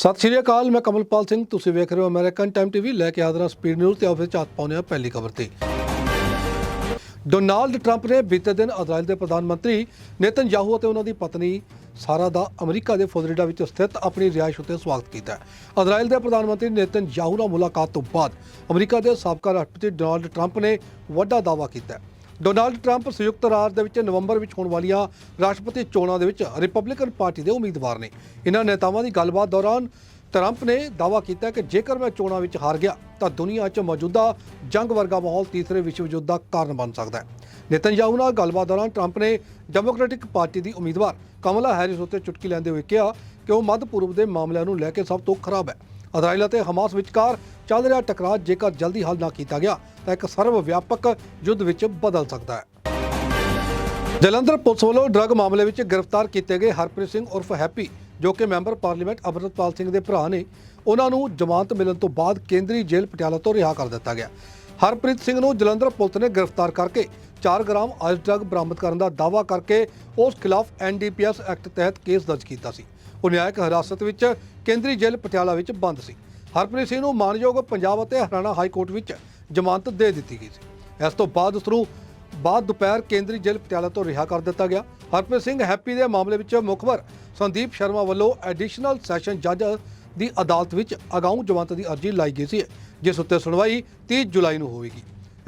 ਸਤਿ ਸ਼੍ਰੀ ਅਕਾਲ, ਮੈਂ ਕਮਲਪਾਲ ਸਿੰਘ, ਤੁਸੀਂ ਵੇਖ ਰਹੇ ਹੋ ਅਮਰੀਕਨ ਟਾਈਮ ਟੀਵੀ ਲੈ ਕੇ ਹਾਜ਼ਰ ਹਾਂ ਸਪੀਡ ਨਿਊਜ਼ ਤੇ ਆਫਿਸ ਚਾਤ ਪਾਉਂਦੇ ਹਾਂ ਪਹਿਲੀ ਖਬਰ ਤੇ। ਡੋਨਾਲਡ ਟਰੰਪ ਨੇ ਬੀਤੇ ਦਿਨ ਇਜ਼ਰਾਈਲ ਦੇ ਪ੍ਰਧਾਨ ਮੰਤਰੀ ਨੇਤਨਯਾਹੂ ਅਤੇ ਉਹਨਾਂ ਦੀ ਪਤਨੀ ਸਾਰਾ ਦਾ ਅਮਰੀਕਾ ਦੇ ਫਲੋਰੀਡਾ ਵਿੱਚ ਸਥਿਤ ਆਪਣੀ ਰਿਹਾਇਸ਼ ਉੱਤੇ ਸਵਾਗਤ ਕੀਤਾ ਹੈ। ਇਜ਼ਰਾਈਲ ਦੇ ਪ੍ਰਧਾਨ ਮੰਤਰੀ ਨੇਤਨਯਾਹੂ ਨਾਲ ਮੁਲਾਕਾਤ ਤੋਂ ਬਾਅਦ ਅਮਰੀਕਾ ਦੇ ਸਾਬਕਾ ਰਾਸ਼ਟਰਪਤੀ ਡੋਨਾਲਡ ਟਰੰਪ ਨੇ ਵੱਡਾ ਦਾਅਵਾ ਕੀਤਾ ਹੈ। ਡੋਨਾਲਡ ਟਰੰਪ ਸੰਯੁਕਤ ਰਾਜ ਦੇ ਵਿੱਚ ਨਵੰਬਰ ਵਿੱਚ ਹੋਣ ਵਾਲੀਆਂ ਰਾਸ਼ਟਰਪਤੀ ਚੋਣਾਂ ਦੇ ਵਿੱਚ ਰਿਪਬਲਿਕਨ ਪਾਰਟੀ ਦੇ ਉਮੀਦਵਾਰ ਨੇ। ਇਹਨਾਂ ਨੇਤਾਵਾਂ ਦੀ ਗੱਲਬਾਤ ਦੌਰਾਨ ਟਰੰਪ ਨੇ ਦਾਅਵਾ ਕੀਤਾ ਕਿ ਜੇਕਰ ਮੈਂ ਚੋਣਾਂ ਵਿੱਚ ਹਾਰ ਗਿਆ, ਤਾਂ ਦੁਨੀਆ 'ਚ ਮੌਜੂਦਾ ਜੰਗ ਵਰਗਾ ਮਾਹੌਲ ਤੀਸਰੇ ਵਿਸ਼ਵ ਯੁੱਧ ਦਾ ਕਾਰਨ ਬਣ ਸਕਦਾ ਹੈ। ਨੇਤਨਯਾਹੂ ਨਾਲ ਗੱਲਬਾਤ ਦੌਰਾਨ ਟਰੰਪ ਨੇ ਡੈਮੋਕ੍ਰੈਟਿਕ ਪਾਰਟੀ ਦੀ ਉਮੀਦਵਾਰ ਕਮਲਾ ਹੈਰਿਸ ਉੱਤੇ ਚੁਟਕੀ ਲੈਂਦੇ ਹੋਏ ਕਿਹਾ ਕਿ ਉਹ ਮੱਧ ਪੂਰਬ ਦੇ ਮਾਮਲਿਆਂ ਨੂੰ ਲੈ ਕੇ ਸਭ ਤੋਂ ਖਰਾਬ ਹੈ। ਇਜ਼ਰਾਈਲ ਅਤੇ ਹਮਾਸ ਵਿਚਕਾਰ ਚੱਲ ਰਿਹਾ ਟਕਰਾਅ ਜੇਕਰ ਜਲਦੀ ਹੱਲ ਨਾ ਕੀਤਾ ਗਿਆ, ਤਾਂ ਇੱਕ ਸਰਵ ਵਿਆਪਕ ਯੁੱਧ ਵਿੱਚ ਬਦਲ ਸਕਦਾ ਹੈ। ਜਲੰਧਰ ਪੁਲਿਸ ਵੱਲੋਂ ਡਰੱਗ ਮਾਮਲੇ ਵਿੱਚ ਗ੍ਰਿਫਤਾਰ ਕੀਤੇ ਗਏ ਹਰਪ੍ਰੀਤ ਸਿੰਘ ਉਰਫ ਹੈਪੀ, ਜੋ ਕਿ ਮੈਂਬਰ ਪਾਰਲੀਮੈਂਟ ਅਮਰਤਪਾਲ ਸਿੰਘ ਦੇ ਭਰਾ ਨੇ, ਉਹਨਾਂ ਨੂੰ ਜ਼ਮਾਨਤ ਮਿਲਣ ਤੋਂ ਬਾਅਦ ਕੇਂਦਰੀ ਜੇਲ੍ਹ ਪਟਿਆਲਾ ਤੋਂ ਰਿਹਾ ਕਰ ਦਿੱਤਾ ਗਿਆ। ਹਰਪ੍ਰੀਤ ਸਿੰਘ ਨੂੰ ਜਲੰਧਰ ਪੁਲਿਸ ਨੇ ਗ੍ਰਿਫਤਾਰ ਕਰਕੇ 4 ਗ੍ਰਾਮ ਆਇਸ ਡਰੱਗ ਬਰਾਮਦ ਕਰਨ ਦਾ ਦਾਅਵਾ ਕਰਕੇ ਉਸ ਖਿਲਾਫ ਐਨਡੀਪੀਐਸ ਐਕਟ ਤਹਿਤ ਕੇਸ ਦਰਜ ਕੀਤਾ ਸੀ। ਉਹ ਨਿਆਇਕ ਹਿਰਾਸਤ ਵਿੱਚ ਕੇਂਦਰੀ ਜੇਲ੍ਹ ਪਟਿਆਲਾ ਵਿੱਚ ਬੰਦ ਸੀ। ਹਰਪ੍ਰੀਤ ਸਿੰਘ ਨੂੰ ਮਾਨਯੋਗ ਪੰਜਾਬ ਅਤੇ ਹਰਿਆਣਾ ਹਾਈ ਕੋਰਟ ਵਿੱਚ ਜ਼ਮਾਨਤ ਦੇ ਦਿੱਤੀ ਗਈ ਸੀ। ਇਸ ਤੋਂ ਬਾਅਦ ਉਸ ਨੂੰ ਬਾਅਦ ਦੁਪਹਿਰ ਕੇਂਦਰੀ ਜੇਲ੍ਹ ਪਟਿਆਲਾ ਤੋਂ ਰਿਹਾ ਕਰ ਦਿੱਤਾ ਗਿਆ। ਹਰਪ੍ਰੀਤ ਸਿੰਘ ਹੈਪੀ ਦੇ ਮਾਮਲੇ ਵਿੱਚ ਮੁਖਬਰ ਸੰਦੀਪ ਸ਼ਰਮਾ ਵੱਲੋਂ ਐਡੀਸ਼ਨਲ ਸੈਸ਼ਨ ਜੱਜ ਦੀ ਅਦਾਲਤ ਵਿੱਚ ਅਗਾਊਂ ਜ਼ਮਾਨਤ ਦੀ ਅਰਜ਼ੀ ਲਾਈ ਗਈ ਸੀ, ਜਿਸ ਉੱਤੇ ਸੁਣਵਾਈ 30 ਜੁਲਾਈ ਨੂੰ ਹੋਵੇਗੀ।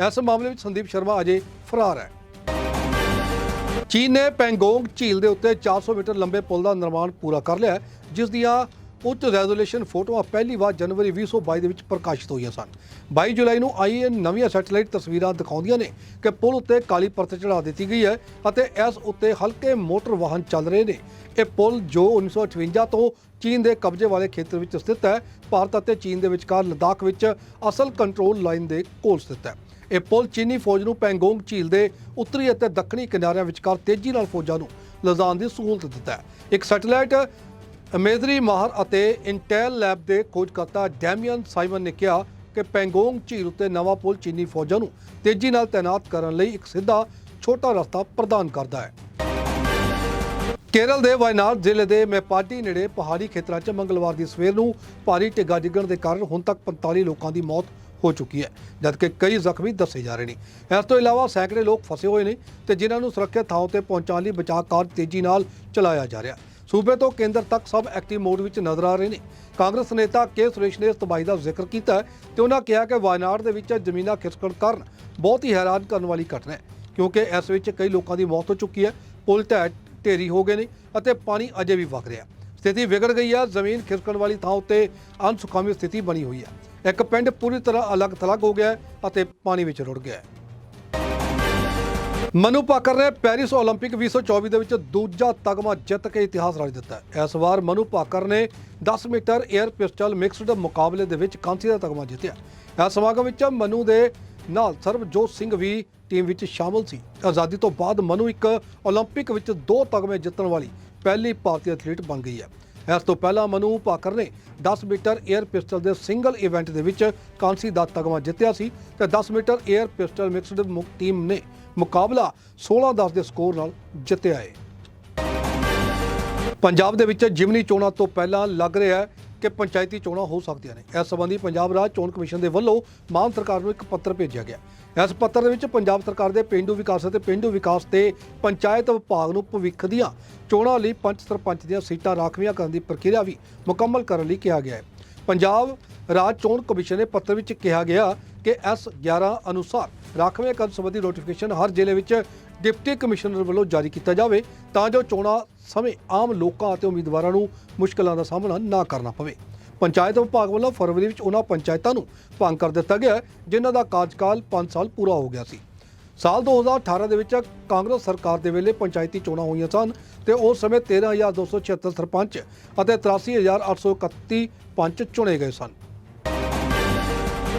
ਇਸ ਮਾਮਲੇ ਵਿੱਚ ਸੰਦੀਪ ਸ਼ਰਮਾ ਅਜੇ ਫਰਾਰ ਹੈ। ਚੀਨ ਨੇ ਪੈਂਗੋਂਗ ਝੀਲ ਦੇ ਉੱਤੇ 400 ਮੀਟਰ ਲੰਬੇ ਪੁਲ ਦਾ ਨਿਰਮਾਣ ਪੂਰਾ ਕਰ ਲਿਆ ਹੈ, ਜਿਸ ਦੀਆਂ ਉੱਚ ਰੈਜ਼ੋਲੂਸ਼ਨ ਫੋਟੋਆਂ ਪਹਿਲੀ ਵਾਰ ਜਨਵਰੀ 2022 ਦੇ ਵਿੱਚ ਪ੍ਰਕਾਸ਼ਿਤ ਹੋਈਆਂ ਸਨ। 22 ਜੁਲਾਈ ਨੂੰ ਆਈ ਇਹ ਨਵੀਆਂ ਸੈਟੇਲਾਈਟ ਤਸਵੀਰਾਂ ਦਿਖਾਉਂਦੀਆਂ ਨੇ ਕਿ ਪੁਲ ਉੱਤੇ ਕਾਲੀ ਪਰਤ ਚੜਾ ਦਿੱਤੀ ਗਈ ਹੈ ਅਤੇ ਇਸ ਉੱਤੇ ਹਲਕੇ ਮੋਟਰ ਵਾਹਨ ਚੱਲ ਰਹੇ ਨੇ। ਇਹ ਪੁਲ ਜੋ 1958 ਤੋਂ ਚੀਨ ਦੇ ਕਬਜ਼ੇ ਵਾਲੇ ਖੇਤਰ ਵਿੱਚ ਸਥਿਤ ਹੈ ਭਾਰਤ ਅਤੇ ਚੀਨ ਦੇ ਵਿਚਕਾਰ ਲਦਾਖ ਵਿੱਚ ਅਸਲ ਕੰਟਰੋਲ ਲਾਈਨ ਦੇ ਕੋਲ ਸਥਿਤ ਹੈ। ਇਹ ਪੁਲ ਚੀਨੀ ਫੌਜ ਨੂੰ ਪੈਂਗੋਂਗ ਝੀਲ ਦੇ ਉੱਤਰੀ ਅਤੇ ਦੱਖਣੀ ਕਿਨਾਰਿਆਂ ਵਿਚਕਾਰ ਤੇਜ਼ੀ ਨਾਲ ਫੌਜਾਂ ਨੂੰ ਲਿਜਾਣ ਦੀ ਸਹੂਲਤ ਦਿੰਦਾ ਹੈ। ਇੱਕ ਸੈਟੇਲਾਈਟ, ਅਮੇਜ਼ਰੀ ਮਾਹਰ ਅਤੇ ਇੰਟੈਲ ਲੈਬ ਦੇ ਖੋਜਕਰਤਾ ਡੈਮੀਅਨ ਸਾਈਮਨ ਨੇ ਕਿਹਾ ਕਿ ਪੈਂਗੋਂਗ ਝੀਲ ਉੱਤੇ ਨਵਾਂ ਪੁਲ ਚੀਨੀ ਫੌਜਾਂ ਨੂੰ ਤੇਜ਼ੀ ਨਾਲ ਤਾਇਨਾਤ ਕਰਨ ਲਈ ਇੱਕ ਸਿੱਧਾ, ਛੋਟਾ ਰਸਤਾ ਪ੍ਰਦਾਨ ਕਰਦਾ ਹੈ। ਕੇਰਲ ਦੇ ਵਾਇਨਾਡ ਜ਼ਿਲ੍ਹੇ ਦੇ ਮੇਪਾਟੀ ਨੇੜੇ ਪਹਾੜੀ ਖੇਤਰਾਂ 'ਚ ਮੰਗਲਵਾਰ ਦੀ ਸਵੇਰ ਨੂੰ ਭਾਰੀ ਢਿੱਗਾ ਡਿੱਗਣ ਦੇ ਕਾਰਨ ਹੁਣ ਤੱਕ 45 ਲੋਕਾਂ ਦੀ ਮੌਤ ਹੋ ਚੁੱਕੀ ਹੈ, ਜਦਕਿ ਕਈ ਜ਼ਖਮੀ ਦੱਸੇ ਜਾ ਰਹੇ ਨੇ। ਇਸ ਤੋਂ ਇਲਾਵਾ ਸੈਂਕੜੇ ਲੋਕ ਫਸੇ ਹੋਏ ਨੇ ਤੇ ਜਿਨ੍ਹਾਂ ਨੂੰ ਸੁਰੱਖਿਅਤ ਥਾਂ ਤੇ ਪਹੁੰਚਾਉਣ ਲਈ ਬਚਾਅ ਕਾਰਜ ਤੇਜ਼ੀ ਨਾਲ ਚਲਾਇਆ ਜਾ ਰਿਹਾ ਸੂਬੇ ਤੋਂ ਕੇਂਦਰ ਤੱਕ ਸਭ ਐਕਟਿਵ ਮੋਡ ਵਿੱਚ ਨਜ਼ਰ ਆ ਰਹੇ ਨੇ। ਕਾਂਗਰਸ ਨੇਤਾ ਕੇ ਸੁਰੇਸ਼ ਨੇ ਇਸ ਤਬਾਹੀ ਦਾ ਜ਼ਿਕਰ ਕੀਤਾ ਹੈ ਤੇ ਉਹਨਾਂ ਕਿਹਾ ਕਿ ਵਾਇਨਾਡ ਦੇ ਵਿੱਚ ਜ਼ਮੀਨਾਂ ਖਿਸਕਣ ਕਾਰਨ ਬਹੁਤ ਹੀ ਹੈਰਾਨ ਕਰਨ ਵਾਲੀ ਘਟਨਾ ਹੈ, ਕਿਉਂਕਿ ਇਸ ਵਿੱਚ ਕਈ ਲੋਕਾਂ ਦੀ ਮੌਤ ਹੋ ਚੁੱਕੀ ਹੈ, ਪੁਲ ਢਹਿ ਢੇਰੀ ਹੋ ਗਏ ਨੇ ਅਤੇ ਪਾਣੀ ਅਜੇ ਵੀ ਵਗ ਰਿਹਾ ਸਥਿਤੀ ਵਿਗੜ ਗਈ ਹੈ, ਜ਼ਮੀਨ ਖਿਸਕਣ ਵਾਲੀ ਥਾਂ ਉੱਤੇ ਅਨਸੁਖਾਵੀ ਸਥਿਤੀ ਬਣੀ ਹੋਈ ਹੈ। ਇੱਕ ਪਿੰਡ ਪੂਰੀ ਤਰ੍ਹਾਂ ਅਲੱਗ-ਥਲੱਗ ਹੋ ਗਿਆ ਅਤੇ ਪਾਣੀ ਵਿੱਚ ਰੁੜ ਗਿਆ। ਮਨੂ ਪਾਕਰ ਨੇ ਪੈਰਿਸ 올림픽 2024 ਦੇ ਵਿੱਚ ਦੂਜਾ ਤਗਮਾ ਜਿੱਤ ਕੇ ਇਤਿਹਾਸ ਰਚ ਦਿੱਤਾ। ਹੈ ਇਸ ਵਾਰ ਮਨੂ ਪਾਕਰ ਨੇ 10 ਮੀਟਰ 에ਅਰ ਪਿਸਟਲ ਮਿਕਸਡ ਮੁਕਾਬਲੇ ਦੇ ਵਿੱਚ ਕਾਂਸੀ ਦਾ ਤਗਮਾ ਜਿੱਤਿਆ। ਇਸ ਸਮਾਗਮ ਵਿੱਚ ਮਨੂ ਦੇ ਨਾਲ ਸਰਬਜੋਤ ਸਿੰਘ ਵੀ ਟੀਮ ਵਿੱਚ ਸ਼ਾਮਲ ਸੀ। ਆਜ਼ਾਦੀ ਤੋਂ ਬਾਅਦ ਮਨੂ ਇੱਕ 올림픽 ਵਿੱਚ ਦੋ ਤਗਮੇ ਜਿੱਤਣ ਵਾਲੀ ਪਹਿਲੀ ਭਾਰਤੀ ਐਥਲੀਟ ਬਣ ਗਈ ਹੈ। ਇਸ ਤੋਂ ਪਹਿਲਾਂ ਮਨੂ ਭਾਕਰ ਨੇ 10 ਮੀਟਰ 에ਅਰ ਪਿਸਟਲ ਦੇ ਸਿੰਗਲ ਇਵੈਂਟ ਦੇ ਵਿੱਚ ਕਾਂਸੀ ਦਾ ਤਗਮਾ ਜਿੱਤਿਆ ਸੀ ਤੇ 10 ਮੀਟਰ 에ਅਰ ਪਿਸਟਲ ਮਿਕਸਡ ਮੁ- ਟੀਮ ਨੇ ਮੁਕਾਬਲਾ 16-10 ਦੇ ਸਕੋਰ ਨਾਲ ਜਿੱਤਿਆ ਹੈ ਪੰਜਾਬ ਦੇ ਵਿੱਚ ਜਿਮਨੀ ਚੋਣਾਂ ਤੋਂ ਪਹਿਲਾਂ ਲੱਗ ਰਿਹਾ ਹੈ ਕਿ ਪੰਚਾਇਤੀ ਚੋਣਾਂ ਹੋ ਸਕਦੀਆਂ ਨੇ। ਇਸ ਸੰਬੰਧੀ ਪੰਜਾਬ ਰਾਜ ਚੋਣ ਕਮਿਸ਼ਨ ਦੇ ਵੱਲੋਂ ਮਾਨ ਸਰਕਾਰ ਨੂੰ ਇੱਕ ਪੱਤਰ ਭੇਜਿਆ ਗਿਆ। ਇਸ ਪੱਤਰ ਦੇ ਵਿੱਚ ਪੰਜਾਬ ਸਰਕਾਰ ਦੇ ਪਿੰਡੂ ਵਿਕਾਸ ਅਤੇ ਪਿੰਡੂ ਵਿਕਾਸ ਤੇ ਪੰਚਾਇਤ ਵਿਭਾਗ ਨੂੰ ਭਵਿੱਖ ਦੀਆਂ ਚੋਣਾਂ ਲਈ ਪੰਚ ਸਰਪੰਚ ਦੀਆਂ ਸੀਟਾਂ ਰਾਖਵੀਆਂ ਕਰਨ ਦੀ ਪ੍ਰਕਿਰਿਆ ਵੀ ਮੁਕੰਮਲ ਕਰਨ ਲਈ ਕਿਹਾ ਗਿਆ ਹੈ। ਪੰਜਾਬ ਰਾਜ ਚੋਣ ਕਮਿਸ਼ਨ ਦੇ ਪੱਤਰ ਵਿੱਚ ਕਿਹਾ ਗਿਆ ਕਿ ਐਸ 11 ਅਨੁਸਾਰ ਰਾਖਵੇਂ ਕਰਨ ਸੰਬੰਧੀ ਨੋਟੀਫਿਕੇਸ਼ਨ ਹਰ ਜ਼ਿਲ੍ਹੇ ਵਿੱਚ ਡਿਪਟੀ ਕਮਿਸ਼ਨਰ ਵੱਲੋਂ ਜਾਰੀ ਕੀਤਾ ਜਾਵੇ ਤਾਂ ਜੋ ਚੋਣਾਂ ਸਮੇਂ ਆਮ ਲੋਕਾਂ ਅਤੇ ਉਮੀਦਵਾਰਾਂ ਨੂੰ ਮੁਸ਼ਕਲਾਂ ਦਾ ਸਾਹਮਣਾ ਨਾ ਕਰਨਾ ਪਵੇ। ਪੰਚਾਇਤ ਵਿਭਾਗ ਵੱਲੋਂ ਫਰਵਰੀ ਵਿੱਚ ਉਹਨਾਂ ਪੰਚਾਇਤਾਂ ਨੂੰ ਭੰਗ ਕਰ ਦਿੱਤਾ ਗਿਆ, ਜਿਨ੍ਹਾਂ ਦਾ ਕਾਰਜਕਾਲ 5 ਸਾਲ ਪੂਰਾ ਹੋ ਗਿਆ ਸੀ। ਸਾਲ 2018 ਦੇ ਵਿੱਚ ਕਾਂਗਰਸ ਸਰਕਾਰ ਦੇ ਵੇਲੇ ਪੰਚਾਇਤੀ ਚੋਣਾਂ ਹੋਈਆਂ ਸਨ ਤੇ ਉਸ ਸਮੇਂ 13276 ਸਰਪੰਚ ਅਤੇ 83831 ਪੰਚ ਚੁਣੇ ਗਏ ਸਨ।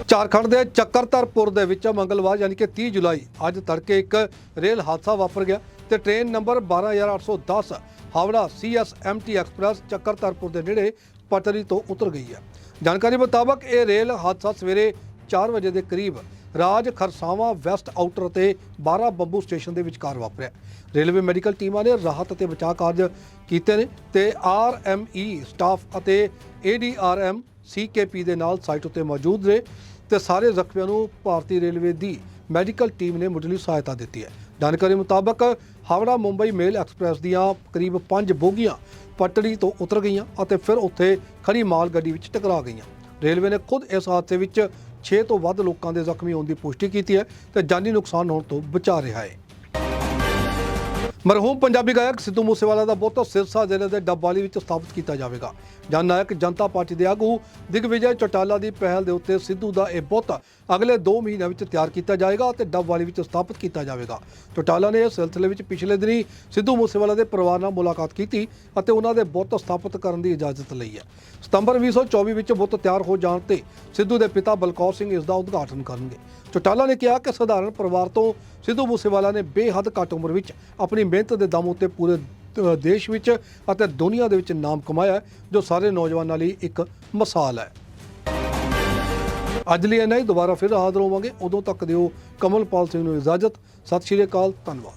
ਝਾਰਖੰਡ ਦੇ ਚੱਕਰਤਰਪੁਰ ਦੇ ਵਿੱਚ ਮੰਗਲਵਾਰ ਯਾਨੀ ਕਿ 30 ਜੁਲਾਈ ਅੱਜ ਤੜਕੇ ਇੱਕ ਰੇਲ ਹਾਦਸਾ ਵਾਪਰ ਗਿਆ। ਤੇ train number 12810 Howrah CSMT express Chakradharpur ਦੇ ਨੇੜੇ ਪਟਰੀ ਤੋਂ ਉਤਰ ਗਈ ਹੈ। ਜਾਣਕਾਰੀ ਮੁਤਾਬਕ ਇਹ ਰੇਲ ਹਾਦਸਾ ਸਵੇਰੇ 4 ਵਜੇ ਦੇ ਕਰੀਬ ਰਾਜ ਖਰਸਾਵਾਂ ਵੈਸਟ ਆਊਟਰ ਤੇ 12 ਬੰਬੂ ਸਟੇਸ਼ਨ ਦੇ ਵਿਚਕਾਰ ਵਾਪਰਿਆ। ਰੇਲਵੇ ਮੈਡੀਕਲ ਟੀਮਾਂ ਨੇ ਰਾਹਤ ਅਤੇ ਬਚਾਅ ਕਾਰਜ ਕੀਤੇ ਨੇ ਤੇ ਆਰਐਮਈ ਸਟਾਫ ਅਤੇ ਏਡੀਆਰਐਮ ਸੀਕੇਪੀ ਦੇ ਨਾਲ ਸਾਈਟ ਉੱਤੇ ਮੌਜੂਦ ਨੇ ਤੇ ਸਾਰੇ ਜ਼ਖਮੀਆਂ ਨੂੰ ਭਾਰਤੀ ਰੇਲਵੇ ਦੀ ਮੈਡੀਕਲ ਟੀਮ ਨੇ ਮੁੱਢਲੀ ਸਹਾਇਤਾ ਦਿੱਤੀ ਹੈ। ਜਾਣਕਾਰੀ ਮੁਤਾਬਕ ਹਾਵੜਾ ਮੁੰਬਈ ਮੇਲ ਐਕਸਪ੍ਰੈਸ ਦੀਆਂ ਕਰੀਬ 5 ਬੋਗੀਆਂ ਪਟੜੀ ਤੋਂ ਉਤਰ ਗਈਆਂ ਅਤੇ ਫਿਰ ਉੱਥੇ ਖੜੀ ਮਾਲ ਗੱਡੀ ਵਿੱਚ ਟਕਰਾ ਗਈਆਂ। ਰੇਲਵੇ ਨੇ ਖੁਦ ਇਸ ਹਾਦਸੇ ਵਿੱਚ 6 ਤੋਂ ਵੱਧ ਲੋਕਾਂ ਦੇ ਜ਼ਖਮੀ ਹੋਣ ਦੀ ਪੁਸ਼ਟੀ ਕੀਤੀ ਹੈ ਤੇ ਜਾਨੀ ਨੁਕਸਾਨ ਹੋਣ ਤੋਂ ਬਚਾ ਰਿਹਾ ਹੈ। ਮਰਹੂਮ ਪੰਜਾਬੀ ਗਾਇਕ ਸਿੱਧੂ ਮੂਸੇਵਾਲਾ ਦਾ ਬੁੱਤ ਸਿਰਸਾ ਜ਼ਿਲ੍ਹੇ ਦੇ ਡੱਬਾਲੀ ਵਿੱਚ ਸਥਾਪਿਤ ਕੀਤਾ ਜਾਵੇਗਾ। ਜਨ ਨਾਇਕ ਜਨਤਾ ਪਾਰਟੀ ਦੇ ਆਗੂ ਦਿਗਵਿਜੇ ਚੌਟਾਲਾ ਦੀ ਪਹਿਲ ਦੇ ਉੱਤੇ ਸਿੱਧੂ ਦਾ ਇਹ ਬੁੱਤ ਅਗਲੇ 2 ਮਹੀਨਿਆਂ ਵਿੱਚ ਤਿਆਰ ਕੀਤਾ ਜਾਏਗਾ ਅਤੇ ਡੱਬਵਾਲੀ ਵਿੱਚ ਸਥਾਪਿਤ ਕੀਤਾ ਜਾਵੇਗਾ। ਚੌਟਾਲਾ ਨੇ ਇਸ ਸਿਲਸਿਲੇ ਵਿੱਚ ਪਿਛਲੇ ਦਿਨੀ ਸਿੱਧੂ ਮੂਸੇਵਾਲਾ ਦੇ ਪਰਿਵਾਰ ਨਾਲ ਮੁਲਾਕਾਤ ਕੀਤੀ ਅਤੇ ਉਹਨਾਂ ਦੇ ਬੁੱਤ ਸਥਾਪਿਤ ਕਰਨ ਦੀ ਇਜਾਜ਼ਤ ਲਈ ਹੈ। ਸਤੰਬਰ 2024 ਵਿੱਚ ਬੁੱਤ ਤਿਆਰ ਹੋ ਜਾਣ ਤੇ ਸਿੱਧੂ ਦੇ ਪਿਤਾ ਬਲਕੌਰ ਸਿੰਘ ਇਸ ਦਾ ਉਦਘਾਟਨ ਕਰਨਗੇ। ਚੌਟਾਲਾ ਨੇ ਕਿਹਾ ਕਿ ਸਧਾਰਨ ਪਰਿਵਾਰ ਤੋਂ ਸਿੱਧੂ ਮੂਸੇਵਾਲਾ ਨੇ ਬੇਹੱਦ ਘੱਟ ਉਮਰ ਵਿੱਚ ਆਪਣੀ ਮਿਹਨਤ ਦੇ ਦਮ ਉੱਤੇ ਪੂਰੇ ਦ- ਦੇਸ਼ ਵਿੱਚ ਅਤੇ ਦੁਨੀਆ ਦੇ ਵਿੱਚ ਨਾਮ ਕਮਾਇਆ ਹੈ, ਜੋ ਸਾਰੇ ਨੌਜਵਾਨਾਂ ਲਈ ਇੱਕ ਮਿਸਾਲ ਹੈ। ਅੱਜ ਲਈ ਇੰਨਾ ਹੀ ਦੁਬਾਰਾ ਫਿਰ ਹਾਜ਼ਰ ਹੋਵਾਂਗੇ। ਉਦੋਂ ਤੱਕ ਦਿਓ ਕਮਲਪਾਲ ਸਿੰਘ ਨੂੰ ਇਜਾਜ਼ਤ। ਸਤਿ ਸ਼੍ਰੀ ਅਕਾਲ ਧੰਨਵਾਦ।